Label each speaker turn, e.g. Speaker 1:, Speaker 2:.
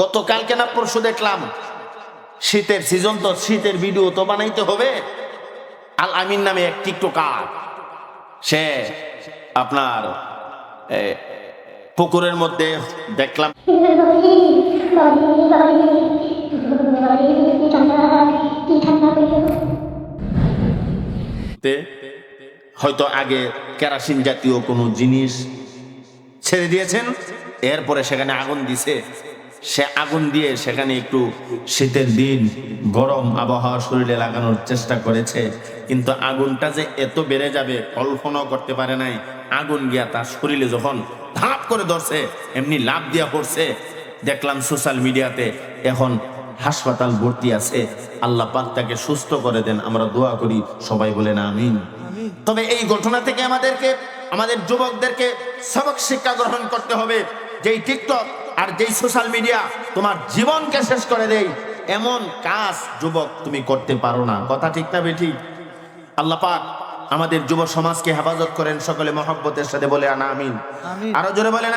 Speaker 1: গতকালকে না পরশু দেখলাম, শীতের সিজন তো শীতের ভিডিও তো বানাইতে হবে। আল আমিন নামে এক টিকটকার, সে আপনার পুকুরের মধ্যে দেখলাম। হয়তো আগে কেরাসিন জাতীয় কোনো জিনিস ছেড়ে দিয়েছেন, এরপরে সেখানে আগুন দিছে। সে আগুন দিয়ে সেখানে একটু শীতের দিন, গরম আবহাওয়া শরীরে লাগানোর চেষ্টা করেছে। কিন্তু আগুনটা যে এত বেড়ে যাবে, কল্পনাও করতে পারে নাই। আগুন গিয়া তার শরীরে যখন ধাপ করে ধরছে, এমনি লাভ দিয়া পড়ছে। দেখলাম সোশ্যাল মিডিয়াতে এখন হাসপাতাল ভর্তি আছে। আল্লাহ পাক তাকে সুস্থ করে দেন। আমরা দোয়া করি, সবাই বলেন আমিন। তবে এই ঘটনা থেকে আমাদেরকে, আমাদের যুবকদেরকে সবক শিক্ষা গ্রহণ করতে হবে। যেই টিকটক আর যেই সোশ্যাল মিডিয়া তোমার জীবনকে শেষ করে দেয় এমন কাজ যুবক তুমি করতে পারো না। কথা ঠিক না বেঠি? আল্লাহ পাক আমাদের যুব সমাজকে হেফাজত করেন সকলে মহব্বতের সাথে বলে আনা আমিন। আরও জোরে বলেন